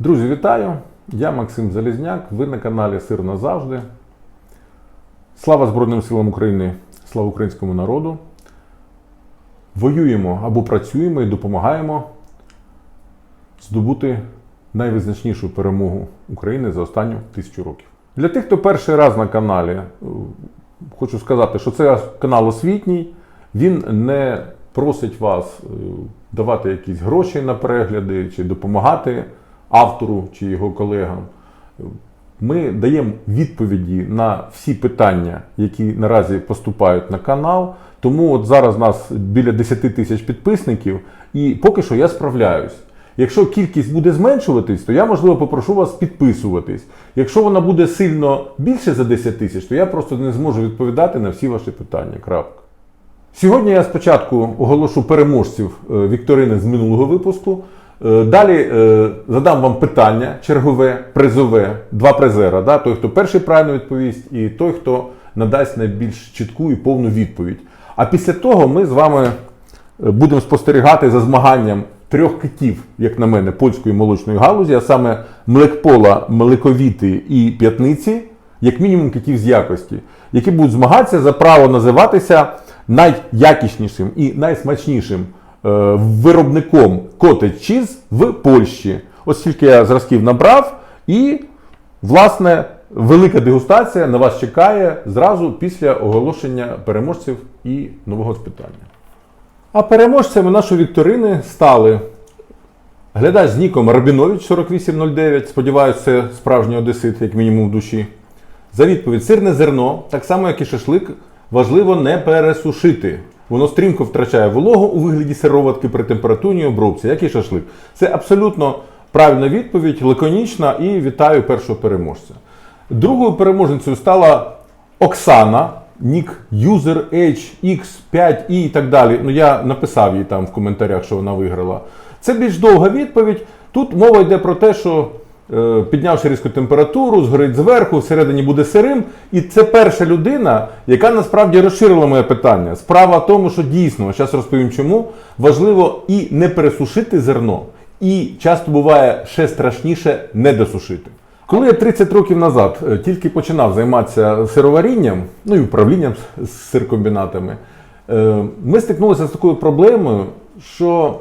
Друзі, вітаю! Я Максим Залізняк. Ви на каналі Сир назавжди. Слава Збройним силам України, слава українському народу. Воюємо або працюємо і допомагаємо здобути найвизначнішу перемогу України за останню тисячу років. Для тих, хто перший раз на каналі, е, хочу сказати, що це канал освітній. Він не просить вас е, давати якісь гроші на перегляди чи допомагати автору чи його колегам. Ми даємо відповіді на всі питання, які наразі поступають на канал. Тому от зараз нас біля 10 тисяч підписників, і поки що я справляюсь. Якщо кількість буде зменшуватись, то я можливо попрошу вас підписуватись. Якщо вона буде сильно більше за 10 тисяч, то я просто не зможу відповідати на всі ваші питання. Крапка. Сьогодні я спочатку оголошу переможців е, вікторини з минулого випуску. Е, Далі е, задам вам питання чергове, призове, два призера. Да? Той, хто перший правильно відповість, і той, хто надасть найбільш чітку і повну відповідь. А після того ми з вами е, будемо спостерігати за змаганням трьох китів, як на мене, польської молочної галузі, а саме млекпола, млековіти і п'ятниці, як мінімум китів з якості, які будуть змагатися за право називатися найякіснішим і найсмачнішим виробником cottage cheese в Польщі. Ось тільки я зразків набрав, і, власне, велика дегустація на вас чекає зразу після оголошення переможців і нового спитання. А переможцями нашої вікторини стали глядач з ніком Рабінович 4809. Сподіваюся, це справжній одесит, як мінімум в душі. За відповідь сирне зерно, так само як і шашлик, важливо не пересушити. Воно стрімко втрачає вологу у вигляді сироватки при температурній обробці, як і шашлик. Це абсолютно правильна відповідь, лаконічна і вітаю першого переможця. Другою переможницею стала Оксана, нік user HX5i і так далі. Ну я написав їй там в коментарях, що вона виграла. Це більш довга відповідь. Тут мова йде про те, що піднявши різку температуру, згорить зверху, всередині буде сирим. І це перша людина, яка насправді розширила моє питання. Справа в тому, що дійсно, зараз розповім чому, важливо і не пересушити зерно, і часто буває ще страшніше не досушити. Коли я 30 років назад е, тільки починав займатися сироварінням, ну і управлінням з- з сиркомбінатами, е, ми стикнулися з такою проблемою, що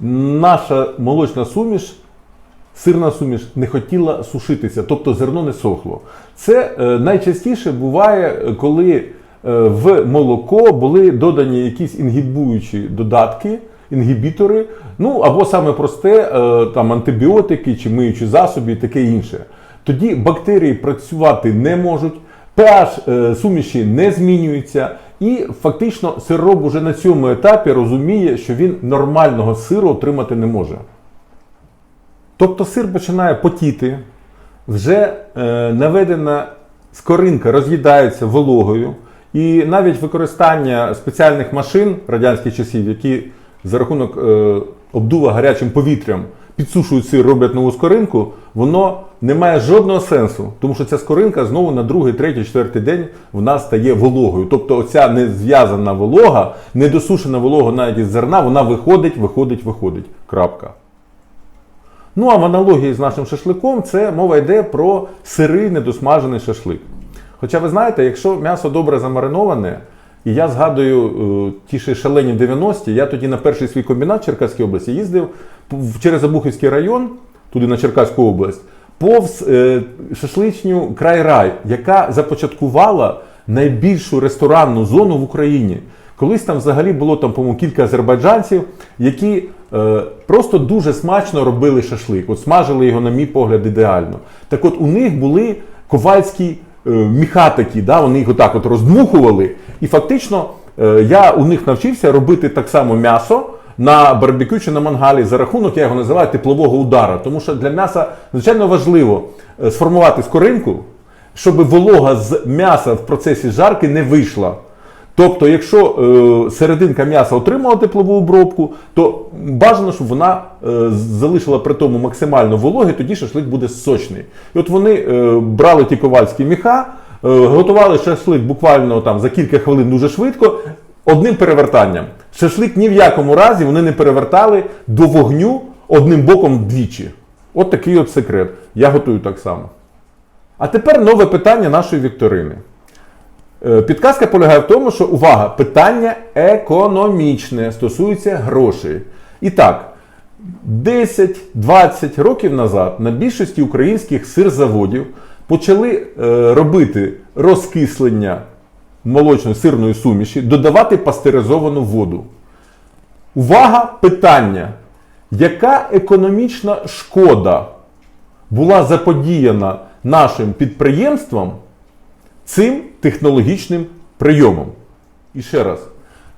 наша молочна суміш, сирна суміш не хотіла сушитися, тобто зерно не сохло. Це е, найчастіше буває, коли е, в молоко були додані якісь інгібуючі додатки, інгібітори, ну або саме просте е, там антибіотики чи миючі засоби і таке інше. Тоді бактерії працювати не можуть, pH суміші не змінюється, і фактично сиророб уже на цьому етапі розуміє, що він нормального сиру отримати не може. Тобто сир починає потіти, вже е, наведена скоринка роз'їдається вологою, і навіть використання спеціальних машин радянських часів, які за рахунок е, обдува гарячим повітрям підсушують сир, роблять нову скоринку, воно не має жодного сенсу, тому що ця скоринка знову на другий, третій, четвертий день вона стає вологою. Тобто оця незв'язана волога, недосушена волога навіть із зерна, вона виходить, виходить, виходить. Крапка. Ну а в аналогії з нашим шашликом це мова йде про сирий недосмажений шашлик. Хоча ви знаєте, якщо м'ясо добре замариноване, і я згадую е, ті ще шалені 90-ті, я тоді на перший свій комбінат в Черкаській області їздив через Обухівський район, туди на Черкаську область, повз е, шашличню край-рай, яка започаткувала найбільшу ресторанну зону в Україні. Колись там взагалі було там, по-моєму, кілька азербайджанців, які е, просто дуже смачно робили шашлик. От смажили його, на мій погляд, ідеально. Так от у них були ковальські е, міха такі, да, вони їх отак от роздмухували. І фактично е, я у них навчився робити так само м'ясо на барбекю чи на мангалі за рахунок, я його називаю теплового удара. Тому що для м'яса звичайно важливо е, сформувати скоринку, щоб волога з м'яса в процесі жарки не вийшла. Тобто, якщо е, серединка м'яса отримала теплову обробку, то бажано, щоб вона е, залишила при тому максимально вологи, тоді шашлик буде сочний. І от вони е, брали ті ковальські міха, е, готували шашлик буквально там за кілька хвилин дуже швидко, одним перевертанням. Шашлик ні в якому разі вони не перевертали до вогню одним боком двічі. От такий от секрет. Я готую так само. А тепер нове питання нашої вікторини. Е, Підказка полягає в тому, що увага, питання економічне стосується грошей. І так, 10-20 років назад на більшості українських сирзаводів почали е, робити розкислення молочної сирної суміші, додавати пастеризовану воду. Увага, питання. Яка економічна шкода була заподіяна нашим підприємствам цим технологічним прийомом? І ще раз,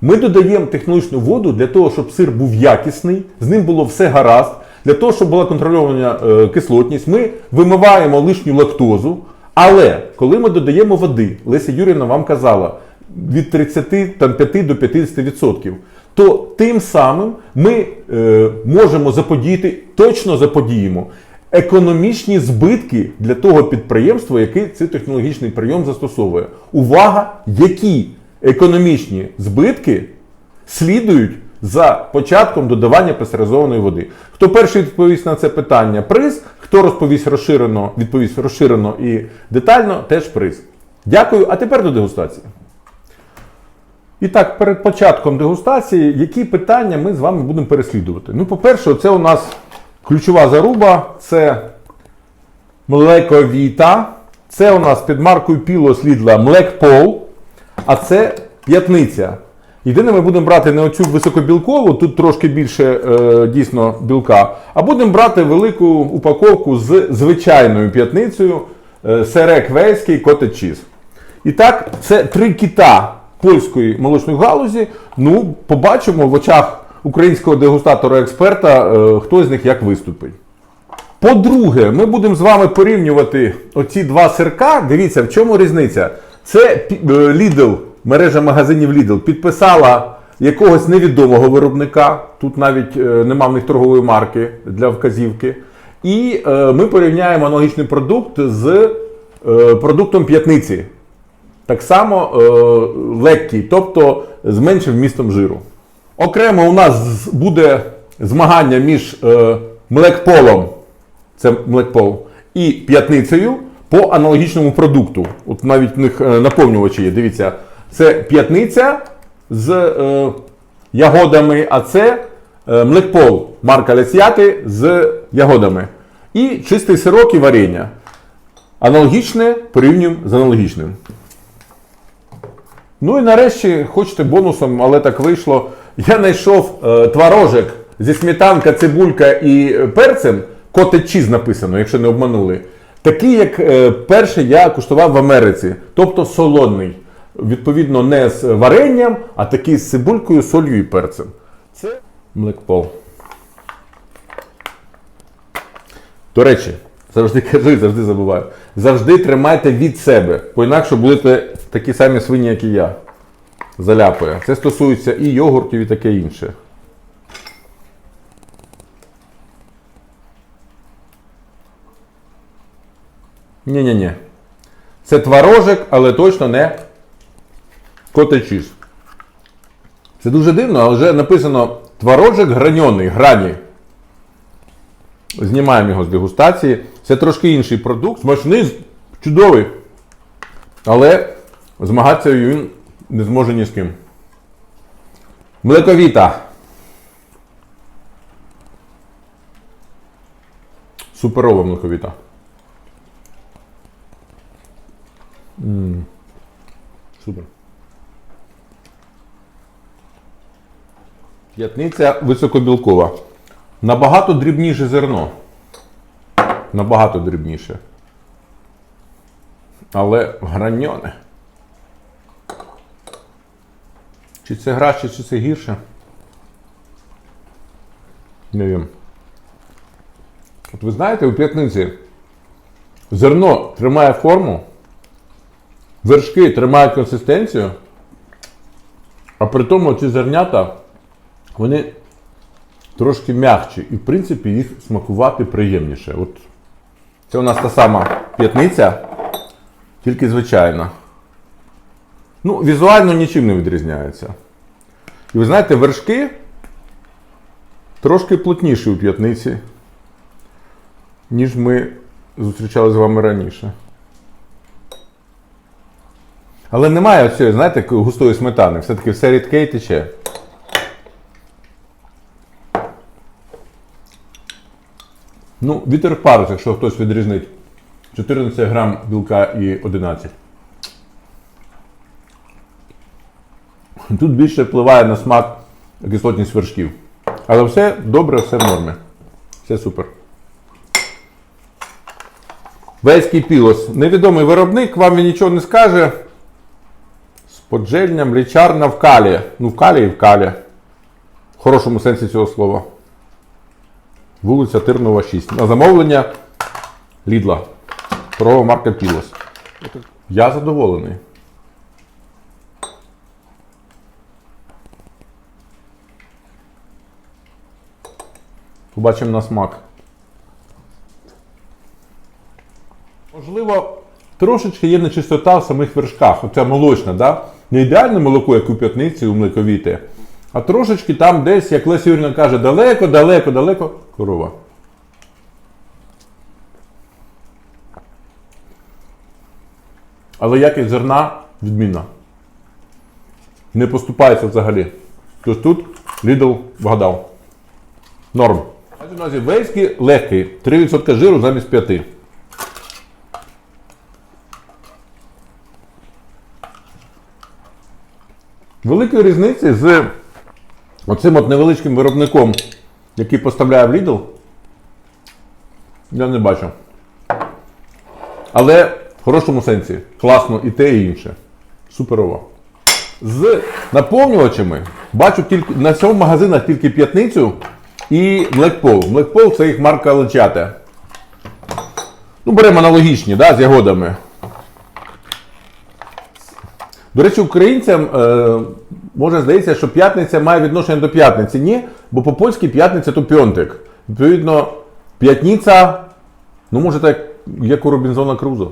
ми додаємо технологічну воду для того, щоб сир був якісний, з ним було все гаразд, для того, щоб була контрольована е, кислотність. Ми вимиваємо лишню лактозу. Але коли ми додаємо води, Леся Юрівна вам казала, від 35 до 50%, то тим самим ми е, можемо заподіяти, точно заподіємо економічні збитки для того підприємства, яке цей технологічний прийом застосовує. Увага, які економічні збитки слідують за початком додавання пастеризованої води. Хто перший відповість на це питання приз, хто розповість розширено, відповість розширено і детально, теж приз. Дякую. А тепер до дегустації. І так, перед початком дегустації, які питання ми з вами будемо переслідувати? Ну, по-перше, це у нас ключова заруба, це млековіта. Це у нас під маркою Піло слідла Млекпол, а це п'ятниця. Єдине, ми будемо брати не оцю високобілкову, тут трошки більше е, дійсно білка, а будемо брати велику упаковку з звичайною п'ятницею е, Серек Вейський Cheese. І так, це три кита польської молочної галузі. Ну, побачимо в очах українського дегустатора-експерта, е, хто з них як виступить. По-друге, ми будемо з вами порівнювати оці два сирка. Дивіться, в чому різниця? Це е, Lidl, мережа магазинів Lidl, підписала якогось невідомого виробника. Тут навіть е, нема в них торгової марки для вказівки. І ми порівняємо аналогічний продукт з продуктом п'ятниці. Так само легкий, тобто з меншим вмістом жиру. Окремо у нас буде змагання між е, млекполом, це млекпол, і п'ятницею по аналогічному продукту. От навіть в них е, наповнювачі є. Дивіться, це п'ятниця з е, ягодами, а це е, млекпол марка Лесяти з ягодами. І чистий сирок і варення. Аналогічне порівнюємо з аналогічним. Ну і нарешті, хочете бонусом, але так вийшло. Я знайшов е, творожик зі сметанка, цибулька і е, перцем. Cottage cheese написано, якщо не обманули. Такий, як е, перший я куштував в Америці, тобто солодний. Відповідно, не з варенням, а такий з цибулькою, солью і перцем. Це млекпол. До речі, завжди кажу завжди забуваю. Завжди тримайте від себе, бо інакше будете такі самі свині, як і я. Заляпає. Це стосується і йогуртів, і таке інше. Ні-ні-ні. Це творожик, але точно не котечіс. Це дуже дивно, але вже написано творожик граньоний, грані. Знімаємо його з дегустації. Це трошки інший продукт. Смачний, чудовий. Але змагатися він не зможе ні з ким. Млековіта. Суперова млековіта. М. Супер. П'ятниця високобілкова. Набагато дрібніше зерно. Набагато дрібніше. Але граньоне. Чи це краще, чи це гірше? Не wiem. От ви знаєте, у п'ятниці зерно тримає форму, вершки тримають консистенцію, а при тому ці зернята, вони трошки м'якші і, в принципі, їх смакувати приємніше. От це у нас та сама п'ятниця, тільки звичайна. Ну, візуально нічим не відрізняється. І ви знаєте, вершки трошки плотніші у п'ятниці. ніж ми зустрічали з вами раніше. Але немає цієї, знаєте, густої сметани. Все-таки все рідке і тече. Ну, вітер парус, якщо хтось відрізнить. 14 грам білка і 11. Тут більше впливає на смак кислотність вершків. Але все добре, все в нормі. Все супер. Веський пілос. Невідомий виробник, вам він нічого не скаже. З поджельням лічарна в калі. Ну, в калі і в калі. В хорошому сенсі цього слова. Вулиця Тирнова, 6. На замовлення Лідла. Торгова марка Пілос. Я задоволений. Побачимо на смак. Можливо, трошечки є нечистота в самих вершках. Оце молочна, да? Не ідеальне молоко, як у п'ятниці, у млековіти, а трошечки там десь, як Леся Юрівна каже, далеко, далеко, далеко корова. Але якість зерна відмінна. Не поступається взагалі. Тож тут Lidl вгадав. Норм. Мається на увазі вейський легкий. 3% жиру замість 5. Великої різниці з оцим от невеличким виробником, який поставляє в Lidl, я не бачу. Але в хорошому сенсі класно і те, і інше. Суперово. З наповнювачами бачу тільки на цьому магазинах тільки п'ятницю і Blackpool. Blackpool це їх марка лечата. Ну, беремо аналогічні, да, з ягодами. До речі, українцям е, може здається, що п'ятниця має відношення до п'ятниці. Ні, бо по-польськи п'ятниця то пьонтик. Відповідно, п'ятниця, ну може так, як у Робінзона Крузо.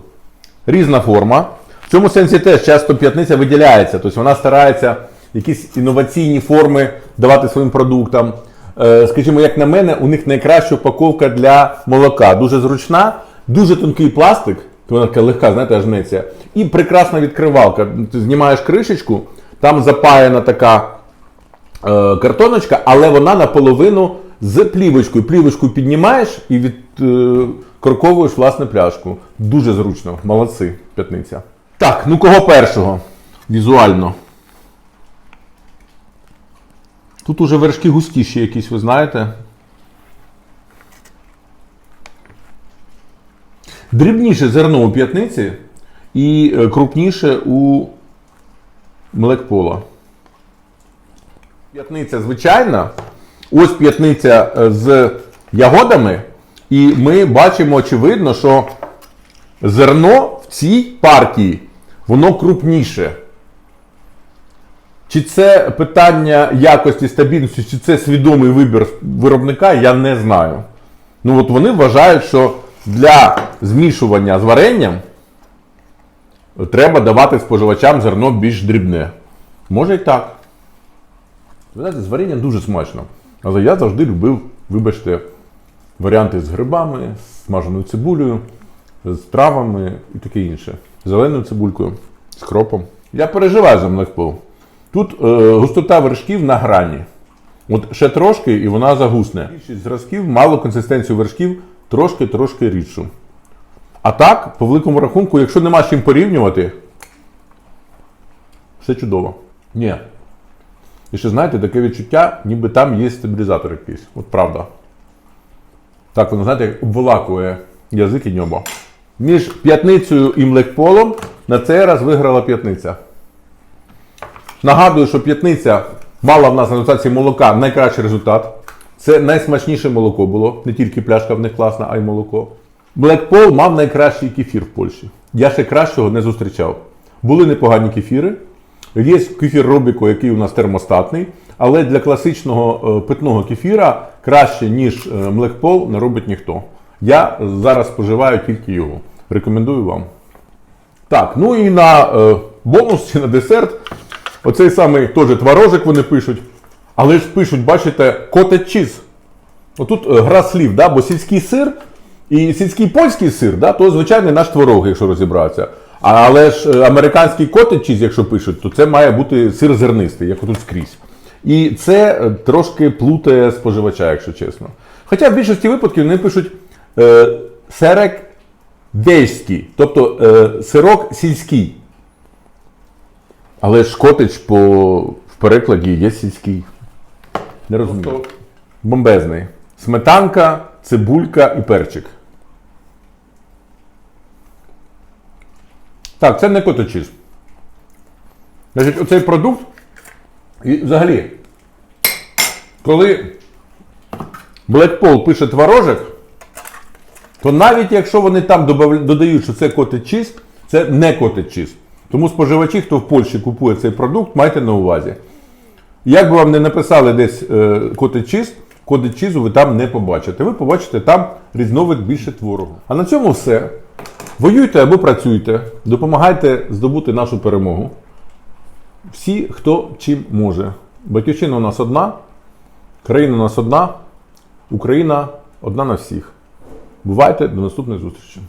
Різна форма. В цьому сенсі теж часто п'ятниця виділяється. Тобто вона старається якісь інноваційні форми давати своїм продуктам. Е, скажімо, як на мене, у них найкраща упаковка для молока. Дуже зручна, дуже тонкий пластик, вона така легка, знаєте, аж. І прекрасна відкривалка. Ти знімаєш кришечку, там запаяна така е, картоночка, але вона наполовину з плівочкою. Плівочку піднімаєш і відкорковуєш власне пляшку. Дуже зручно. Молодці, п'ятниця. Так, ну кого першого? Візуально. Тут уже вершки густіші якісь, ви знаєте. Дрібніше зерно у п'ятниці і е, крупніше у млекпола. П'ятниця звичайна. Ось п'ятниця е, з ягодами. І ми бачимо, очевидно, що зерно в цій партії воно крупніше. Чи це питання якості стабільності, чи це свідомий вибір виробника, я не знаю. Ну от вони вважають, що для змішування з варенням треба давати споживачам зерно більш дрібне. Може і так. Ви знаєте, з варенням дуже смачно. Але я завжди любив, вибачте, варіанти з грибами, з смаженою цибулею, з травами і таке інше. Зеленою цибулькою, з кропом. Я переживаю за млекпол. Тут е, густота вершків на грані. От ще трошки і вона загусне. Більшість зразків мало консистенцію вершків трошки-трошки рідшу. А так, по великому рахунку, якщо нема з чим порівнювати, все чудово. Ні. І ще знаєте, таке відчуття, ніби там є стабілізатор якийсь. От правда. Так, воно, знаєте, як обволакує язик і небо. Між п'ятницею і млекполом на цей раз виграла п'ятниця. Нагадую, що п'ятниця мала в нас на дотації молока найкращий результат. Це найсмачніше молоко було. Не тільки пляшка в них класна, а й молоко. Blackpool мав найкращий кефір в Польщі. Я ще кращого не зустрічав. Були непогані кефіри. Є кефір Робіко, який у нас термостатний, але для класичного е, питного кефіра краще, ніж е, Blackpool, не робить ніхто. Я зараз споживаю тільки його. Рекомендую вам. Так, ну і на е, бонус чи на десерт. Оцей самий теж творожик вони пишуть. Але ж пишуть, бачите, котед чіз. Отут е, гра слів, да? бо сільський сир І сільський польський сир, да, то звичайний наш творог, якщо розібратися. Але ж е, американський котедж чіз, якщо пишуть, то це має бути сир зернистий, як тут скрізь. І це е, трошки плутає споживача, якщо чесно. Хоча в більшості випадків вони пишуть е, серек вельський, тобто е, сирок сільський. Але ж котедж по, в перекладі є сільський. Не розумію. Бомбезний. Сметанка, цибулька і перчик. Так, це не коточіз. Значить, оцей продукт. І взагалі, коли Blackpool пише творожик, то навіть якщо вони там додають, що це котечіз, це не котечіз. Тому споживачі, хто в Польщі купує цей продукт, майте на увазі. Як би вам не написали десь е, котечіз, котечізу ви там не побачите. Ви побачите там різновид більше творогу. А на цьому все. Воюйте або працюйте, допомагайте здобути нашу перемогу. Всі, хто чим може. Батьківщина у нас одна, країна у нас одна, Україна одна на всіх. Бувайте, до наступної зустрічі.